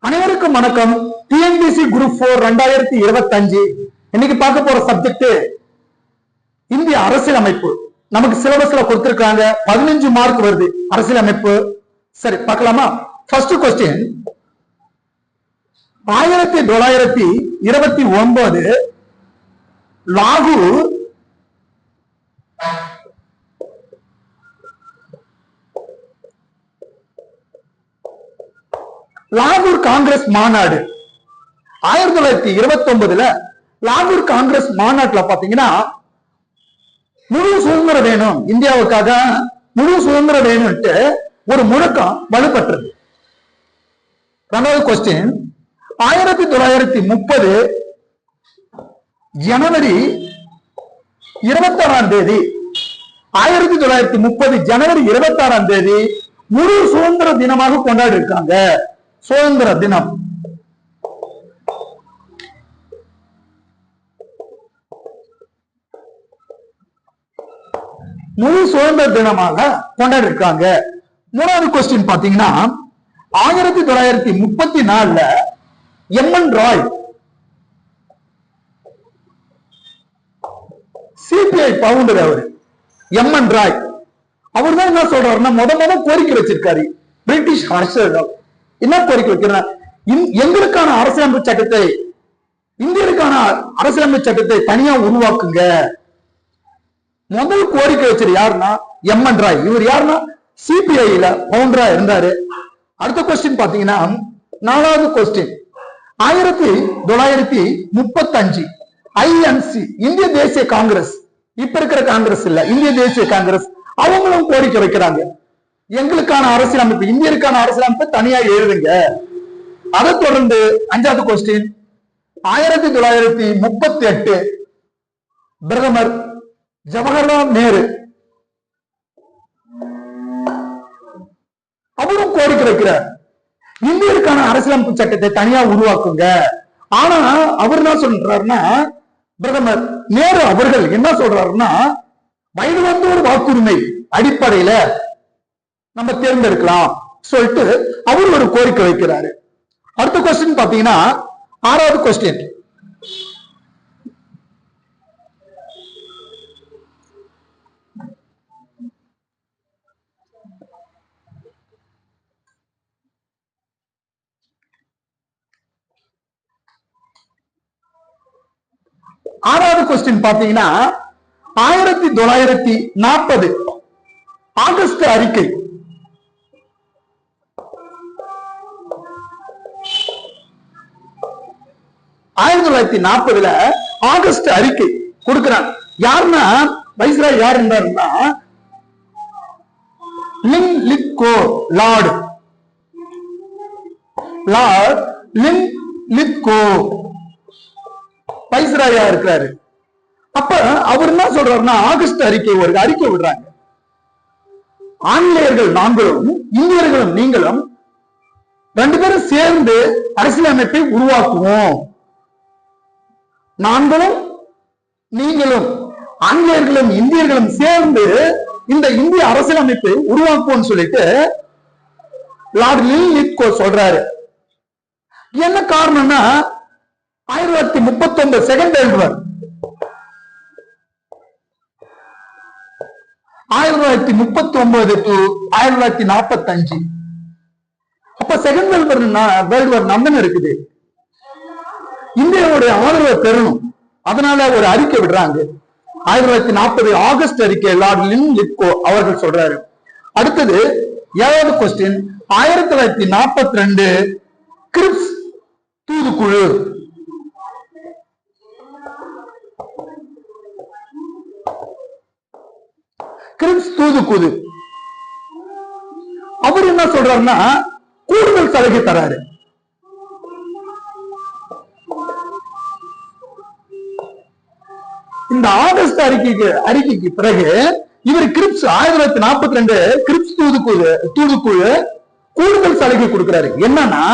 அனைவருக்கும் வணக்கம். TNPSC group four ரெண்டாயிரத்தி இருபத்தி அஞ்சு இன்னைக்கு பார்க்க போற சப்ஜெக்ட் இந்திய அரசியலமைப்பு. நமக்கு சிலபஸ்ல கொடுத்திருக்காங்க பதினஞ்சு மார்க் வருது. அரசியலமைப்பு. சரி பார்க்கலாமா? ஃபர்ஸ்ட் கொஸ்டின் ஆயிரத்தி தொள்ளாயிரத்தி இருபத்தி ஒன்பது லாகூர் லாகூர் காங்கிரஸ் மாநாடு. ஆயிரத்தி தொள்ளாயிரத்தி இருபத்தி ஒன்பதுல லாகூர் காங்கிரஸ் மாநாட்டுல பாத்தீங்கன்னா முழு சுதந்திரம் வேணும் இந்தியாவுக்காக முழு சுதந்திரம் வேணும்ட்டு ஒரு முழக்கம் வலுப்பட்டது ரெண்டாவது கொஸ்டின் ஆயிரத்தி தொள்ளாயிரத்தி முப்பது ஜனவரி இருபத்தாறாம் தேதி ஆயிரத்தி தொள்ளாயிரத்தி முப்பது ஜனவரி இருபத்தாறாம் தேதி முழு சுதந்திர தினமாக கொண்டாடி இருக்காங்க சுதந்திர தினம். முழு சுதந்திர தினமாக கொண்டாடி இருக்காங்க மூணாவது கொஸ்டின் பாத்தீங்கன்னா ஆயிரத்தி தொள்ளாயிரத்தி முப்பத்தி நாலுல M N Roy CPI founder அவர் எம்என் ராய். அவர் தான் என்ன சொல்றாருன்னா முத முத கோரிக்கை வச்சிருக்காரு. பிரிட்டிஷ் அரசு என்ன கோரிக்கை வைக்கிறேன் இந்- எங்களுக்கான அரசியலமைப்பு சட்டத்தை இந்தியருக்கான அரசியலமைப்பு சட்டத்தை தனியா உருவாக்குங்க. முதல் கோரிக்கை வச்சது யாருன்னா எம் என் ராய். இவர் யாருன்னா சிபிஐல பவுண்டரா இருந்தாரு. அடுத்த கொஸ்டின் பாத்தீங்கன்னா நாலாவது கொஸ்டின் ஆயிரத்தி தொள்ளாயிரத்தி முப்பத்தஞ்சு ஐஎன்சி இந்திய தேசிய காங்கிரஸ். இப்ப இருக்கிற காங்கிரஸ் இல்ல இந்திய தேசிய காங்கிரஸ். அவங்களும் கோரிக்கை வைக்கிறாங்க. எங்களுக்கான அரசியலமைப்பு இந்தியருக்கான அரசியலமைப்பு தனியா எழுதுங்க. அதை தொடர்ந்து அஞ்சாவது கொஸ்டின் ஆயிரத்தி தொள்ளாயிரத்தி முப்பத்தி எட்டு பிரதமர் ஜவஹர்லால் நேரு அவரும் கோரிக்கை வைக்கிறார் இந்தியருக்கான அரசியலமைப்பு சட்டத்தை தனியா உருவாக்குங்க. ஆனா அவர் என்ன சொல்றாருன்னா பிரதமர் நேரு அவர்கள் என்ன சொல்றாருன்னா வயது வந்து ஒரு வாக்குரிமை அடிப்படையில நம்ம தேர்ந்தெடுக்கலாம் சொல்லிட்டு அவர் ஒரு கோரிக்கை வைக்கிறாரு. அடுத்த கொஸ்டின் பாத்தீங்கன்னா ஆறாவது கொஸ்டின் ஆறாவது கொஸ்டின் பாத்தீங்கன்னா ஆயிரத்தி தொள்ளாயிரத்தி நாற்பது ஆகஸ்ட் அறிக்கை. ஆயிரத்தி தொள்ளாயிரத்தி நாற்பதுல ஆகஸ்ட் அறிக்கை கொடுக்கிறாங்க. யாருன்னா வைஸ்ரா யார் இருந்தாருன்னா Linlithgow lord. Lord Linlithgow வைஸ்ராயா இருக்கிறாரு. அப்ப அவர் என்ன சொல்றாருன்னா ஆகஸ்ட் அறிக்கை ஒரு அறிக்கை விடுறாங்க. ஆங்கிலேயர்கள் நாங்களும் இந்தியர்களும் நீங்களும் ரெண்டு பேரும் சேர்ந்து அரசியலமைப்பை உருவாக்குவோம். நாங்களும் நீங்களும் ஆங்கிலேயர்களும் இந்தியர்களும் சேர்ந்து இந்த இந்திய அரசியலமைப்பை உருவாக்குவோம்னு சொல்லிட்டு லார்ட் லில் லித்கோ சொல்றாரு. என்ன காரணம்னா ஆயிரத்தி தொள்ளாயிரத்தி முப்பத்தி ஒன்பது செகண்ட் எழுதுவார் ஆயிரத்தி தொள்ளாயிரத்தி முப்பத்தி ஒன்பது டு ஆயிரத்தி தொள்ளாயிரத்தி நாற்பத்தி அஞ்சு அப்ப செகண்ட் வேர்ல்ட் வார் வார் நம்பன் இருக்குது இந்தியாவுடைய ஆதரவை பெறணும். அதனால ஒரு அறிக்கை விடுறாங்க. ஆயிரத்தி தொள்ளாயிரத்தி நாற்பது ஆகஸ்ட் அறிக்கை லார்ட் லின் லிட்கோ அவர்கள் சொல்றாரு. அடுத்தது ஏழாவது கொஸ்டின் ஆயிரத்தி தொள்ளாயிரத்தி நாற்பத்தி ரெண்டு கிரிப்ஸ் தூதுக்குழு. கிரிப்ஸ் தூதுக்குழு. அவர் என்ன சொல்றாருன்னா கூடுதல் சலுகை தராரு. இந்த அறிக்கைக்கு அறிக்கைக்கு பிறகு இவர் கிரிப்ஸ் ஆயிரத்தி தொள்ளாயிரத்தி நாற்பத்தி ரெண்டு கிரிப்ஸ் தூதுக்குழு தூதுக்குழு கூடுதல் சலுகை கொடுக்கிறாரு. என்னன்னா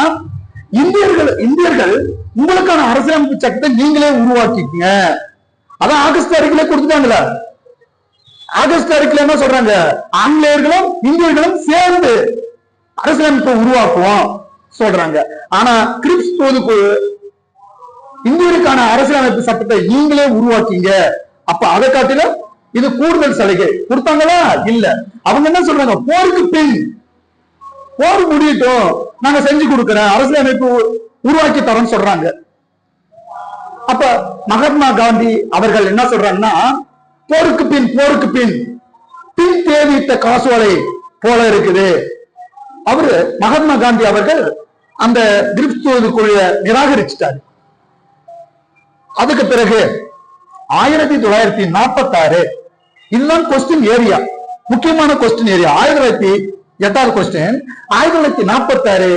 இந்தியர்கள் இந்தியர்கள் உங்களுக்கான அரசியலமைப்பு சட்டத்தை நீங்களே உருவாக்கிக்கங்க அதான் ஆகஸ்ட் அறிக்கையில கொடுத்துட்டாங்களா ஆகஸ்ட் அறிக்கையில என்ன சொல்றாங்க? ஆங்கிலேயர்களும் இந்தியர்களும் சேர்ந்து அரசியலமைப்பை உருவாக்குவோம் சொல்றாங்க. ஆனா கிரிப்ஸ் பொதுக்குழு இந்தியருக்கான அரசியலமைப்பு சட்டத்தை நீங்களே உருவாக்கிங்க. அப்ப அதை காட்டிலும் இது கூடுதல் சலுகை. கொடுத்தாங்களா? இல்ல. அவங்க என்ன சொல்றாங்க? போருக்கு பின். போர் முடியட்டும். நாங்க செஞ்சு கொடுக்கிறேன். அரசியலமைப்பு உருவாக்கி தரோம்னு சொல்றாங்க. அப்ப மகாத்மா காந்தி அவர்கள் என்ன சொல்றாங்கன்னா போருக்கு பின் போருக்கு பின். பின் தேவையிட்ட காசோலை போல இருக்குது. அவரு மகாத்மா காந்தி அவர்கள் அந்த கிரிப்ஸ் குழுவை நிராகரிச்சிட்டாரு. அதுக்கு பிறகு ஆயிரத்தி தொள்ளாயிரத்தி நாற்பத்தி ஆறு இதுதான் கொஸ்டின் ஏரியா முக்கியமான கொஸ்டின் ஏரியா ஆயிரத்தி தொள்ளாயிரத்தி எட்டாவது கொஸ்டின் ஆயிரத்தி தொள்ளாயிரத்தி நாற்பத்தி ஆறு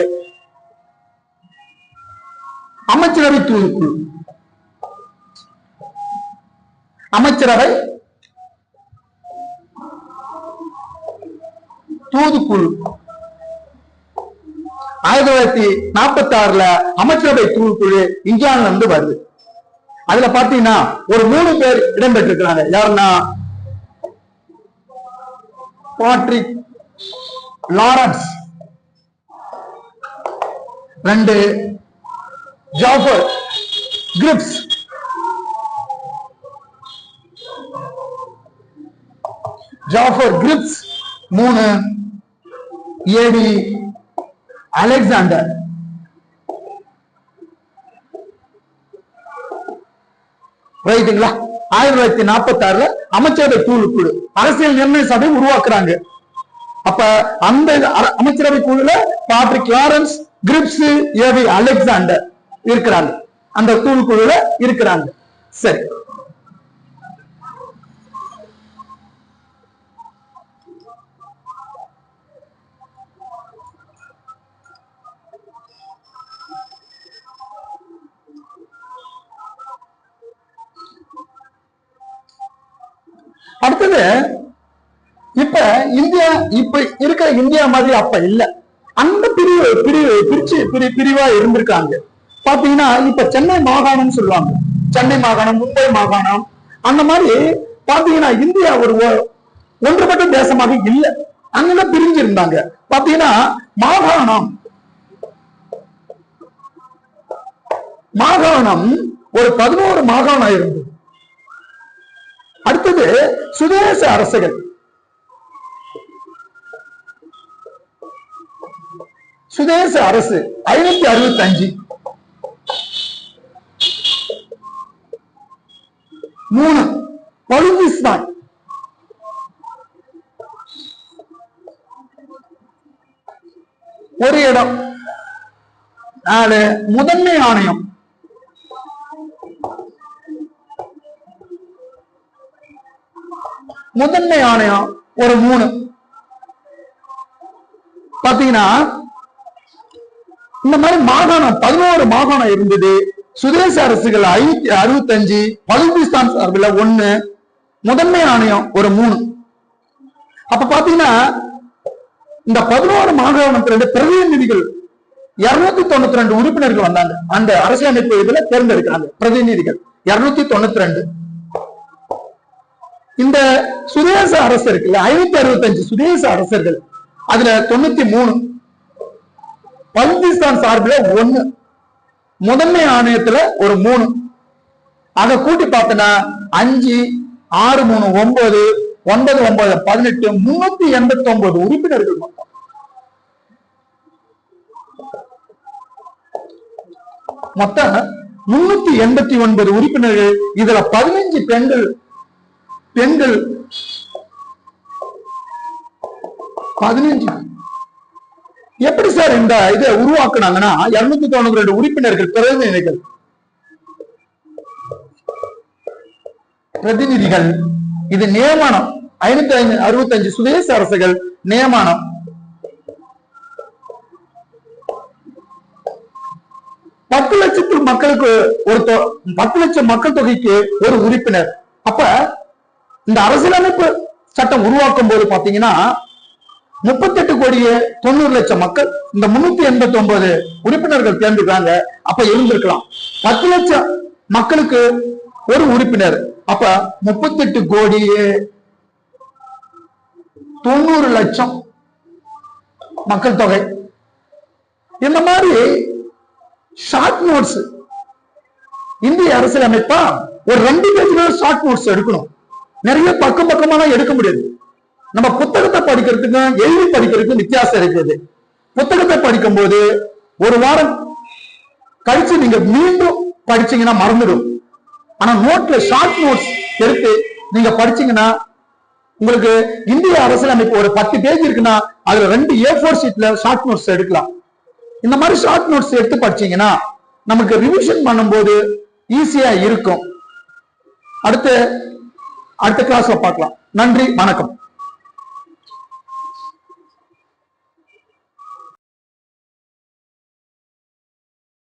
அமைச்சரவை தூதுக்குழு அமைச்சரவை தூதுக்குழு. ஆயிரத்தி தொள்ளாயிரத்தி நாற்பத்தி ஆறுல அமைச்சரவை தூதுக்குழு இங்கிலாந்துல இருந்து வருது. அதுல பாத்தீங்கன்னா ஒரு மூணு பேர் இடம்பெற்றிருக்கிறாங்க. யாருன்னா? பாட்ரிக் லாரன்ஸ் ரெண்டு ஜாஃபர் கிரிப்ஸ் ஜாஃபர் கிரிப்ஸ் மூணு ஏடி அலெக்சாண்டர் ரைட்டுங்களா? ஆயிரத்தி தொள்ளாயிரத்தி நாற்பத்தி ஆறுல அமைச்சரவை குழு குழு அரசியல் நிர்ணய சபை உருவாக்குறாங்க. அப்ப அந்த அமைச்சரவை குழுல பாட்ரிக் லாரன்ஸ் கிரிப்ஸ் ஏவி அலெக்சாண்டர் இருக்கிறாங்க. அந்த குழு குழுல இருக்கிறாங்க. சரி. அடுத்தது இப்ப இந்தியா இப்ப இருக்கிற இந்தியா மாதிரி அப்ப இல்ல. அந்த பிரிவு பிரிவு பிரிச்சு பிரி பிரிவா இருந்திருக்காங்க. பாத்தீங்கன்னா இப்ப சென்னை மாகாணம்னு சொல்லுவாங்க. சென்னை மாகாணம் மும்பை மாகாணம் அந்த மாதிரி பாத்தீங்கன்னா இந்தியா ஒரு ஒன்றுபட்ட தேசமாக இல்ல. அங்கதான் பிரிஞ்சு இருந்தாங்க பாத்தீங்கன்னா மாகாணம் மாகாணம் ஒரு பதினோரு மாகாணம் இருந்தது அடுத்தது சுதேச அரசுகள். சுதேச அரசு ஐநூத்தி அறுபத்தி அஞ்சு மூணு பலுகிஸ்தான் ஒரு இடம். நாலு முதன்மை ஆணையம். முதன்மை ஆணையம் ஒரு மூணு. பாத்தீங்கன்னா இந்த மாதிரி மாகாணம் பதினோரு மாகாணம் இருந்தது. சுதேச அரசுகள் ஐநூத்தி அறுபத்தஞ்சு பலுச்சிஸ்தான் சார்பில் ஒண்ணு முதன்மை ஆணையம் ஒரு மூணு. அப்ப பாத்தீங்கன்னா இந்த பதினோரு மாகாணத்திலிருந்து பிரதிநிதிகள் இருநூத்தி தொண்ணூத்தி ரெண்டு உறுப்பினர்கள் வந்தாங்க. அந்த அரசியலமைப்பு இதுல தேர்ந்தெடுக்கிறாங்க பிரதிநிதிகள். இருநூத்தி தொண்ணூத்தி ரெண்டு. இந்த சுதேச அரசு இருக்குல்ல ஐநூத்தி அறுபத்தஞ்சு சுதேச அரசர்கள் அதுல தொண்ணூத்தி மூணு பலுச்சிஸ்தான் சார்பில் ஒண்ணு முதன்மை ஆணையத்துல ஒரு மூணு. அதை கூட்டி பார்த்தனா அஞ்சு ஆறு மூணு ஒன்பது ஒன்பது ஒன்பது பதினெட்டு முன்னூத்தி எண்பத்தி ஒன்பது உறுப்பினர்கள் மொத்தம். மொத்தம் முன்னூத்தி எண்பத்தி ஒன்பது உறுப்பினர்கள் இதுல பதினஞ்சு பெண்கள் பெண்கள் பதினஞ்சு. எப்படி சார் இந்த இதை உருவாக்குனாங்கன்னா இருநூத்தி தொண்ணூத்தி ரெண்டு உறுப்பினர்கள் பிரதிநிதிகள். பிரதிநிதிகள். இது நியமனம். ஐநூத்தி ஐந்து அறுபத்தஞ்சு சுதேச அரசுகள் நியமனம். பத்து லட்சத்து மக்களுக்கு ஒரு தொ- பத்து லட்சம் மக்கள் தொகைக்கு ஒரு உறுப்பினர். அப்ப இந்த அரசியலமைப்பு சட்டம் உருவாக்கும் போது பாத்தீங்கன்னா முப்பத்தி எட்டு கோடியே தொண்ணூறு லட்சம் மக்கள் இந்த முன்னூத்தி எண்பத்தி ஒன்பது உறுப்பினர்கள் தேர்ந்துக்கிறாங்க அப்ப இருந்திருக்கலாம் பத்து லட்சம் மக்களுக்கு ஒரு உறுப்பினர் அப்ப முப்பத்தெட்டு கோடியே தொண்ணூறு லட்சம் மக்கள் தொகை. இந்த மாதிரி ஷார்ட் நோட்ஸ் இந்திய அரசியலமைப்பா ஒரு ரெண்டு பேஜ் ஷார்ட் நோட்ஸ் எடுக்கணும். நிறைய பக்கம் பக்கமாலாம் எடுக்க முடியாது. நம்ம புத்தகத்தை படிக்கிறதுக்கும் எழுதி படிக்கிறதுக்கும் வித்தியாசம் இருக்குது. புத்தகத்தை படிக்கும் போது ஒரு வாரம் கழிச்சு நீங்க மீண்டும் படிச்சீங்கன்னா மறந்துடும். ஆனா நோட்ல ஷார்ட் நோட்ஸ் எடுத்து நீங்க படிச்சீங்கன்னா உங்களுக்கு இந்திய அரசியலமைப்பு ஒரு பத்து பேஜ் இருக்குன்னா அதுல ரெண்டு ஏ ஃபோர் ஷீட்ல ஷார்ட் நோட்ஸ் எடுக்கலாம். இந்த மாதிரி ஷார்ட் நோட்ஸ் எடுத்து படிச்சீங்கன்னா நமக்கு ரிவிஷன் பண்ணும்போது ஈஸியா இருக்கும். அடுத்து அடுத்த கிளாஸ்ல பார்க்கலாம். நன்றி வணக்கம்.